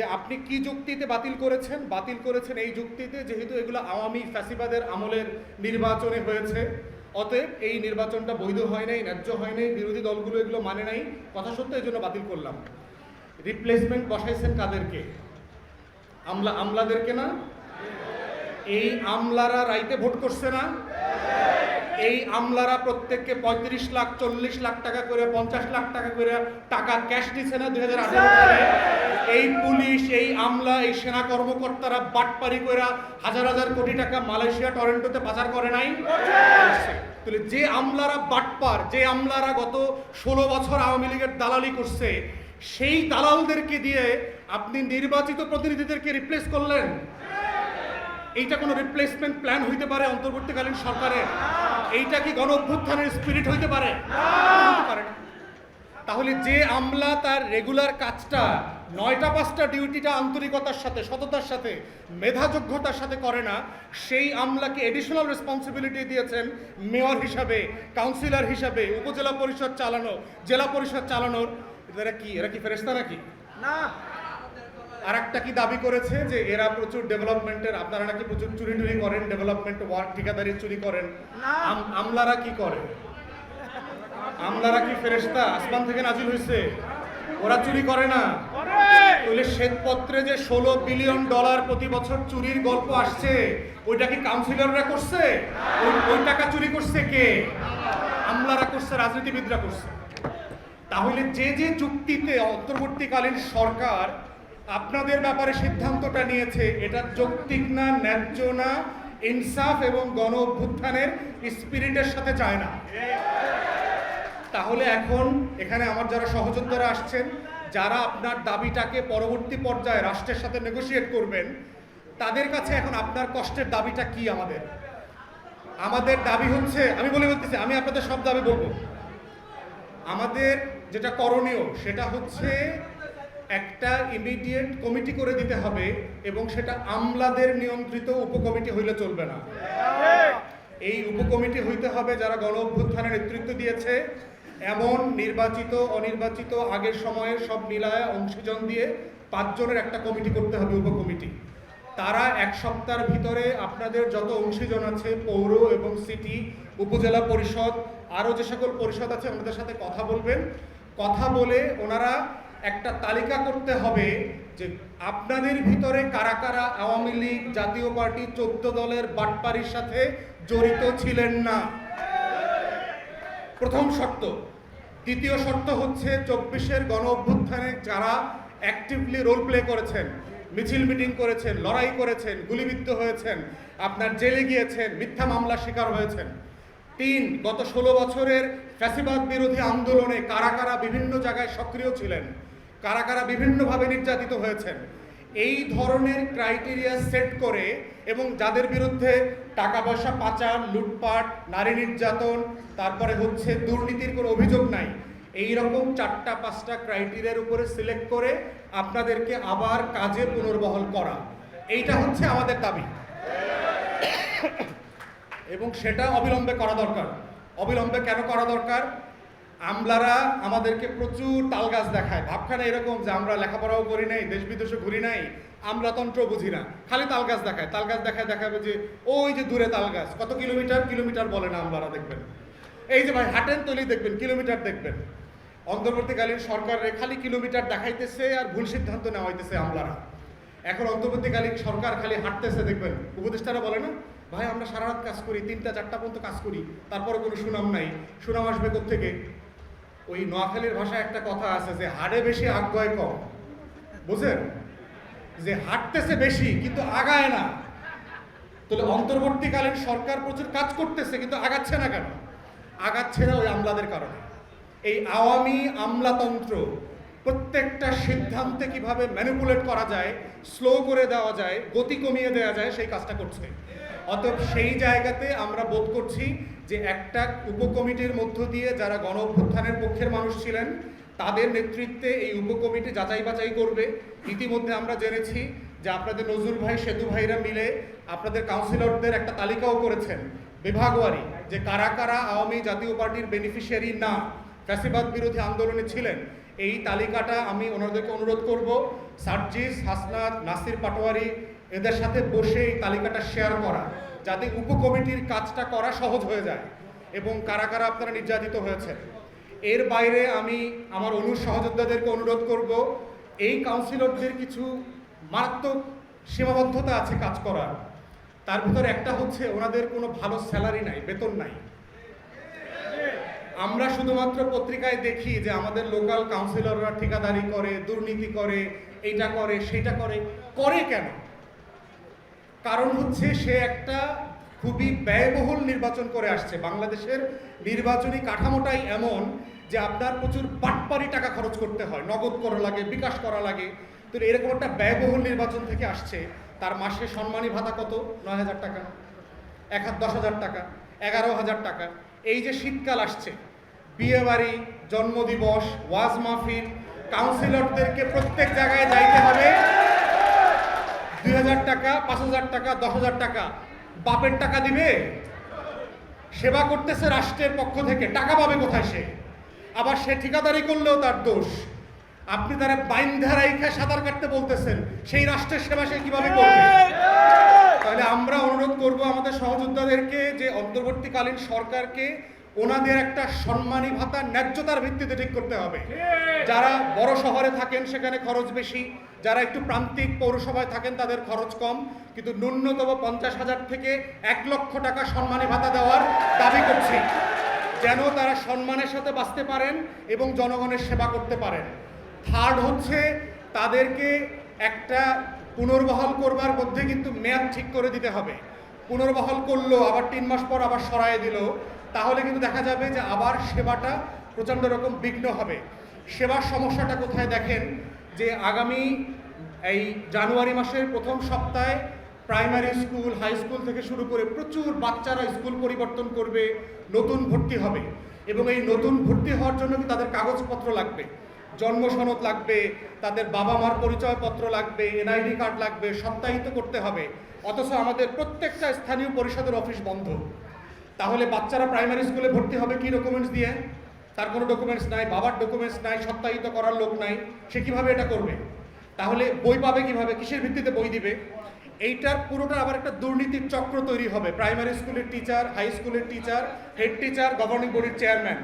যে আপনি কি যুক্তিতে বাতিল করেছেন? বাতিল করেছেন এই যুক্তিতে, যেহেতু এগুলো আওয়ামী ফ্যাসিবাদের আমলের নির্বাচনে হয়েছে। অতএব এই নির্বাচনটা বৈধ হয় নাই, ন্যায্য হয় নাই, বিরোধী দলগুলো এগুলো মানে নাই, কথা সত্য এই জন্য বাতিল করলাম। রিপ্লেসমেন্ট বসাইছেন কাদেরকে? আমলা আমলাদেরকে না? এই আমলারা রাইতে ভোট করছে না? এই আমলারা প্রত্যেককে পঁয়ত্রিশ লাখ, চল্লিশ লাখ টাকা করে, পঞ্চাশ লাখ টাকা করে টাকা ক্যাশ দিচ্ছে না দুই হাজার সালে এই পুলিশ, এই আমলা, এই সেনা কর্মকর্তারা বাটপারি করে হাজার হাজার কোটি টাকা মালয়েশিয়া টরেন্টোতে পাচার করে নাই? তাহলে যে আমলারা বাটপার, যে আমলারা গত ষোলো বছর আওয়ামী লীগের দালালি করছে, সেই দালালদেরকে দিয়ে আপনি নির্বাচিত প্রতিনিধিদেরকে রিপ্লেস করলেন? এইটা কোনো রিপ্লেসমেন্ট প্ল্যান হইতে পারে অন্তর্বর্তীকালীন সরকারের? এইটা কি গণ অভ্যুত্থানের স্পিরিট হইতে পারে? পারে না। তাহলে যে আমলা তার রেগুলার কাজটা নয়টা পাঁচটা ডিউটিটা আন্তরিকতার সাথে সততার সাথে মেধাযোগ্যতার সাথে করে না সেই আমলাকে এডিশনাল রেসপন্সিবিলিটি দিয়েছেন মেয়র হিসাবে কাউন্সিলর হিসাবে উপজেলা পরিষদ চালানো জেলা পরিষদ চালানোর। এরা কি এরা কি ফেরেস্তা নাকি? না। আর একটা কি দাবি করেছে যে এরা প্রচুর ডেভেলপমেন্টের আপনারা নাকি প্রচুর চুরি টুরি করেন ডেভেলপমেন্ট ওয়ার্ক ঠিকাদারি চুরি করেন। আম- আমলারা কি করে? আমলারা কি ফেরেশতা? আসমান থেকে নাজিল হয়েছে ওরা চুরি করে না। তাহলে শ্বেতপত্রে যে ষোলো বিলিয়ন ডলার প্রতি বছর চুরির গল্প আসছে ওইটা কি কাউন্সিলররা করছে? ওই- ওই টাকা চুরি করছে কে? আমলারা করছে রাজনীতিবিদরা করছে। তাহলে যে যে যুক্তিতে অন্তর্বর্তীকালীন সরকার আপনাদের ব্যাপারে সিদ্ধান্তটা নিয়েছে, এটা যৌক্তিক না, ন্যায্য না, ইনসাফ এবং গণ অভ্যুত্থানের স্পিরিটের সাথে চায় না। তাহলে এখন এখানে আমার যারা সহযোদ্ধারা আসছেন, যারা আপনার দাবিটাকে পরবর্তী পর্যায়ে রাষ্ট্রের সাথে নেগোশিয়েট করবেন, তাদের কাছে এখন আপনার কষ্টের দাবিটা কি আমাদের? আমাদের দাবি হচ্ছে, আমি বলে বলতেছি, আমি আপনাদের সব দাবি বলব। আমাদের যেটা করণীয়, সেটা হচ্ছে একটা ইমিডিয়েট কমিটি করে দিতে হবে এবং সেটা আমলাদের নিয়ন্ত্রিত উপকমিটি হইলে চলবে না। এই উপকমিটি হইতে হবে যারা গণ অভ্যুত্থানের নেতৃত্ব দিয়েছে, এমন নির্বাচিত, অনির্বাচিত, আগের সময়ে সব মিলায় অংশীজন দিয়ে পাঁচজনের একটা কমিটি করতে হবে উপকমিটি। তারা এক সপ্তাহের ভিতরে আপনাদের যত অংশীজন আছে, পৌর এবং সিটি, উপজেলা পরিষদ, আরও যে সকল পরিষদ আছে ওনাদের সাথে কথা বলবেন। কথা বলে ওনারা একটা তালিকা করতে হবে যে আপনাদের ভিতরে কারা কারা আওয়ামী লীগ, জাতীয় পার্টি, চোদ্দ দলের বাটপারির সাথে জড়িত ছিলেন না। প্রথম শর্ত। দ্বিতীয় শর্ত হচ্ছে চব্বিশের গণ অভ্যুত্থানে যারা অ্যাক্টিভলি রোল প্লে করেছেন, মিছিল মিটিং করেছেন, লড়াই করেছেন, গুলিবিদ্ধ হয়েছেন, আপনার জেলে গিয়েছেন, মিথ্যা মামলা শিকার হয়েছেন তিন, গত ষোলো বছরের ফ্যাসিবাদ বিরোধী আন্দোলনে কারা কারা বিভিন্ন জায়গায় সক্রিয় ছিলেন, কারা কারা বিভিন্নভাবে নির্যাতিত হয়েছেন, এই ধরনের ক্রাইটেরিয়া সেট করে এবং যাদের বিরুদ্ধে টাকা পয়সা পাচার, লুটপাট, নারী নির্যাতন, তারপরে হচ্ছে দুর্নীতির কোনো অভিযোগ নাই এই রকম চারটা, পাঁচটা ক্রাইটেরিয়ার উপরে সিলেক্ট করে আপনাদেরকে আবার কাজে পুনর্বহল করা। এইটা হচ্ছে আমাদের দাবি। এবং সেটা অবিলম্বে করা দরকার। অবিলম্বে কেন করা দরকার? আমলারা আমাদেরকে প্রচুর তালগাছ দেখায়। ভাবখানা এরকম যে আমরা লেখাপড়াও করি নাই, দেশ বিদেশে ঘুরি নাই আমলাতন্ত্র বুঝি না। খালি তালগাছ দেখায়। তালগাছ দেখায় দেখাবে যে ওই যে দূরে তালগাছ কত কিলোমিটার কিলোমিটার বলে না আমলারা দেখবেন। এই যে ভাই হাটেন তলি দেখবেন, কিলোমিটার দেখবেন। অন্তর্বর্তীকালীন সরকারের খালি কিলোমিটার দেখাইতেছে আর ভুল সিদ্ধান্ত নেওয়া হইতেছে আমলারা। এখন অন্তর্বর্তীকালীন সরকার খালি হাঁটতেছে, দেখবেন। উপদেষ্টারা বলে না? ভাই, আমরা সারা রাত কাজ করি, তিনটা, চারটা পর্যন্ত কাজ করি তারপরে কোনো সুনাম নাই। সুনাম আসবে থেকে ওই নোয়াখালীর ভাষায় একটা কথা আছে যে, হাড়ে বেশি আগ্রয় কম। বুঝেন যে হাঁটতেছে বেশি, কিন্তু আগায় না। তাহলে অন্তর্বর্তীকালীন সরকার প্রচুর কাজ করতেছে, কিন্তু আগাচ্ছে না কেন? আগাচ্ছে না ওই আমলাদের কারণে। এই আওয়ামী আমলাতন্ত্র, প্রত্যেকটা সিদ্ধান্তে কীভাবে ম্যানিপুলেট করা যায় স্লো করে দেওয়া যায়, গতি কমিয়ে দেওয়া যায়, সেই কাজটা করছে। অতএব সেই জায়গাতে আমরা বোধ করছি যে একটা উপকমিটির মধ্য দিয়ে যারা গণ অভ্যুত্থানের পক্ষের মানুষ ছিলেন, তাদের নেতৃত্বে এই উপকমিটি যাচাই বাছাই করবে। ইতিমধ্যে আমরা জেনেছি যে আপনাদের নজরুল ভাই সেতু ভাইরা মিলে আপনাদের কাউন্সিলরদের একটা তালিকাও করেছেন, বিভাগওয়ারি, যে কারা কারা আওয়ামী জাতীয় পার্টির বেনিফিশিয়ারি না, ফ্যাসিবাদ বিরোধী আন্দোলনে ছিলেন, এই তালিকাটা আমি ওনাদেরকে অনুরোধ করব। সার্জিস, হাসনাত, নাসির পাটোয়ারি এদের সাথে বসে এই তালিকাটা শেয়ার করা, যাতে উপকমিটির কাজটা করা সহজ হয়ে যায় এবং কারা কারা আপনারা নির্যাতিত হয়েছেন। এর বাইরে আমি আমার অনু সহযোদ্ধাদেরকে অনুরোধ করব, এই কাউন্সিলরদের কিছু মারাত্মক সীমাবদ্ধতা আছে কাজ করার। তার ভিতরে একটা হচ্ছে ওনাদের কোনো ভালো স্যালারি নাই, বেতন নাই। আমরা শুধুমাত্র পত্রিকায় দেখি যে আমাদের লোকাল কাউন্সিলররা ঠিকাদারি করে, দুর্নীতি করে, এইটা করে সেটা করে। করে কেন? কারণ হচ্ছে সে একটা খুবই ব্যয়বহুল নির্বাচন করে আসছে। বাংলাদেশের নির্বাচনী কাঠামোটাই এমন যে আপনার প্রচুর বাটপারি টাকা খরচ করতে হয়, নগদ করা লাগে, বিকাশ করা লাগে। তো এরকম একটা ব্যয়বহুল নির্বাচন থেকে আসছে। তার মাসে সম্মানী ভাতা কত? নয় হাজার টাকা। এক দশ হাজার টাকা, এগারো হাজার টাকা। এই যে শীতকাল আসছে বিয়েবাড়ি জন্মদিবস, ওয়াজ মাহফিল কাউন্সিলরদেরকে প্রত্যেক জায়গায় যাইতে হবে। দুই হাজার টাকা, পাঁচ হাজার টাকা, দশ হাজার টাকা। বাপের টাকা দিবে? সেবা করতেছে রাষ্ট্রের পক্ষ থেকে। টাকা পাবে কোথায় সে? আবার সে ঠিকাদারি করলেও তার দোষ। আপনি তারা বাইন্ধা রাইখা সাঁতার কাটতে বলতেছেন। সেই রাষ্ট্রের সেবা সে কীভাবে করবে? তাহলে আমরা অনুরোধ করব আমাদের সহযোদ্ধাদেরকে যে অন্তর্বর্তীকালীন সরকারকে ওনাদের একটা সম্মানী ভাতা, ন্যায্যতার ভিত্তিতে ঠিক করতে হবে। যারা বড় শহরে থাকেন, সেখানে খরচ বেশি। যারা একটু প্রান্তিক পৌরসভায় থাকেন তাদের খরচ কম, কিন্তু ন্যূনতম পঞ্চাশ হাজার থেকে এক লক্ষ টাকা সম্মানী ভাতা দেওয়ার দাবি করছি। যেন তারা সম্মানের সাথে বাঁচতে পারেন এবং জনগণের সেবা করতে পারেন। থার্ড হচ্ছে, তাদেরকে একটা পুনর্বহাল করবার মধ্যে কিন্তু মেয়াদ ঠিক করে দিতে হবে। পুনর্বহাল করল, আবার তিন মাস পর আবার সরায় দিল, তাহলে কিন্তু দেখা যাবে যে আবার সেবাটা প্রচণ্ড রকম বিঘ্ন হবে। সেবার সমস্যাটা কোথায় দেখেন? যে আগামী এই জানুয়ারি মাসের প্রথম সপ্তাহে প্রাইমারি স্কুল, হাই স্কুল থেকে শুরু করে প্রচুর বাচ্চারা স্কুল পরিবর্তন করবে, নতুন ভর্তি হবে। এবং এই নতুন ভর্তি হওয়ার জন্য কি তাদের কাগজপত্র লাগবে? জন্ম সনদ লাগবে, তাদের বাবা মার পরিচয়পত্র লাগবে, এনআইডি কার্ড লাগবে, সত্যায়িত করতে হবে। অথচ আমাদের প্রত্যেকটা স্থানীয় পরিষদের অফিস বন্ধ। তাহলে বাচ্চারা প্রাইমারি স্কুলে ভর্তি হবে কি ডকুমেন্টস দিয়ে? তার কোনো ডকুমেন্টস নাই, বাবার ডকুমেন্টস নাই, সত্যায়িত করার লোক নাই, সে কীভাবে এটা করবে? তাহলে বই পাবে কীভাবে? কিসের ভিত্তিতে বই দিবে? এইটার পুরোটা আবার একটা দুর্নীতির চক্র তৈরি হবে। প্রাইমারি স্কুলের টিচার হাই স্কুলের টিচার হেড টিচার গভর্নিং বডির চেয়ারম্যান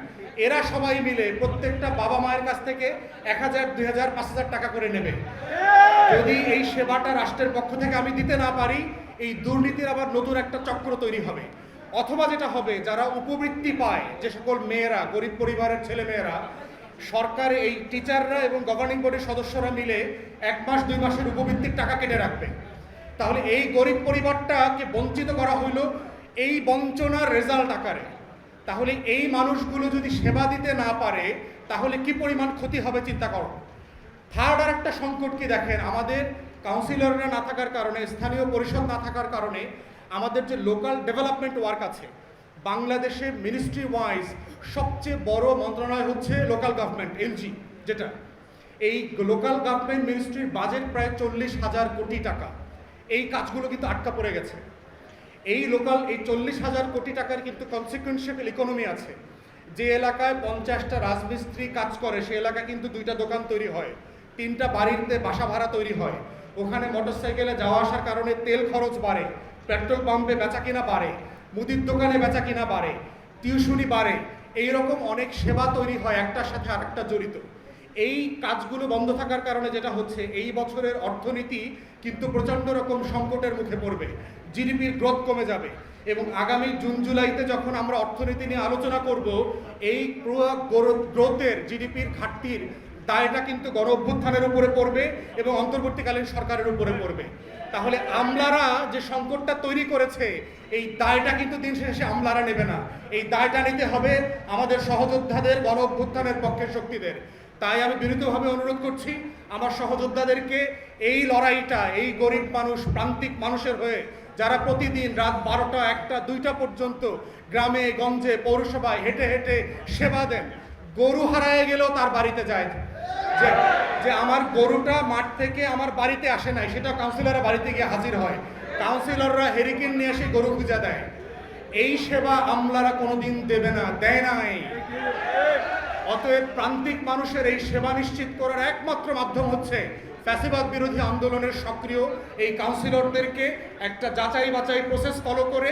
এরা সবাই মিলে প্রত্যেকটা বাবা মায়ের কাছ থেকে এক হাজার, দুই হাজার, পাঁচ হাজার টাকা করে নেবে। যদি এই সেবাটা রাষ্ট্রের পক্ষ থেকে আমি দিতে না পারি, এই দুর্নীতির আবার নতুন একটা চক্র তৈরি হবে। অথবা যেটা হবে, যারা উপবৃত্তি পায়, যে সকল মেয়েরা, গরিব পরিবারের ছেলে মেয়েরা সরকার এই টিচাররা এবং গভর্নিং বডির সদস্যরা মিলে এক মাস, দুই মাসের উপবৃত্তির টাকা কেটে রাখবে। তাহলে এই গরিব পরিবারটাকে বঞ্চিত করা হইল এই বঞ্চনার রেজাল্ট আকারে। তাহলে এই মানুষগুলো যদি সেবা দিতে না পারে, তাহলে কি পরিমাণ ক্ষতি হবে, চিন্তা করো। থার্ড আর একটা সংকট কি দেখেন? আমাদের কাউন্সিলররা না থাকার কারণে, স্থানীয় পরিষদ না থাকার কারণে আমাদের যে লোকাল ডেভেলপমেন্ট ওয়ার্ক আছে, বাংলাদেশের মিনিস্ট্রি ওয়াইজ সবচেয়ে বড় মন্ত্রণালয় হচ্ছে লোকাল গভর্নমেন্ট এলজি যেটা। এই লোকাল গভর্নমেন্ট মিনিস্ট্রির বাজেট প্রায় চল্লিশ হাজার কোটি টাকা। এই কাজগুলো কিন্তু আটকা পড়ে গেছে। এই লোকাল এই চল্লিশ হাজার কোটি টাকার কিন্তু কনসিকুয়েন্সিয়াল ইকোনমি আছে। যে এলাকায় পঞ্চাশটা রাজমিস্ত্রি কাজ করে, সে এলাকায় কিন্তু দুইটা দোকান তৈরি হয়। তিনটা বাড়িতে বাসা ভাড়া তৈরি হয়। ওখানে মোটরসাইকেলে যাওয়া আসার কারণে তেল খরচ বাড়ে। পেট্রোল পাম্পে বেচা কিনা বাড়ে, মুদির দোকানে বেচা কিনা বাড়ে, টিউশনি বাড়ে, এইরকম অনেক সেবা তৈরি হয় একটার সাথে আরেকটা জড়িত। এই কাজগুলো বন্ধ থাকার কারণে যেটা হচ্ছে, এই বছরের অর্থনীতি কিন্তু প্রচণ্ড রকম সংকটের মুখে পড়বে, জিডিপির গ্রোথ কমে যাবে এবং আগামী জুন, জুলাইতে যখন আমরা অর্থনীতি নিয়ে আলোচনা করব, এই গ্রোথের জিডিপির ঘাটতির দায়টা কিন্তু গণ অভ্যুত্থানের উপরে পড়বে এবং অন্তর্বর্তীকালীন সরকারের উপরে পড়বে। তাহলে আমলারা যে সংকটটা তৈরি করেছে, এই দায়টা কিন্তু দিন শেষে আমলারা নেবে না। এই দায়টা নিতে হবে আমাদের সহযোদ্ধাদের গণ অভ্যুত্থানের পক্ষের শক্তিদের। তাই আমি বিনীতভাবে অনুরোধ করছি, আমার সহযোদ্ধাদেরকে এই লড়াইটা, এই গরিব মানুষ, প্রান্তিক মানুষের হয়ে যারা প্রতিদিন রাত বারোটা, একটা, দুইটা পর্যন্ত গ্রামে, গঞ্জে, পৌরসভায় হেঁটে হেঁটে সেবা দেন, গরু হারায় গেলেও তার বাড়িতে যায়। যে যে আমার গরুটা মাঠ থেকে আমার বাড়িতে আসে নাই সেটা কাউন্সিলরের বাড়িতে গিয়ে হাজির হয়। কাউন্সিলররা হেরিকেন নিয়ে এসে গরু খুঁজে দেয়। এই সেবা আমলারা কোনোদিন দেবে না, দেয় নাই। অতএব প্রান্তিক মানুষের এই সেবা নিশ্চিত করার একমাত্র মাধ্যম হচ্ছে ফ্যাসিবাদ বিরোধী আন্দোলনের সক্রিয় এই কাউন্সিলরদেরকে একটা যাচাই বাছাই প্রসেস ফলো করে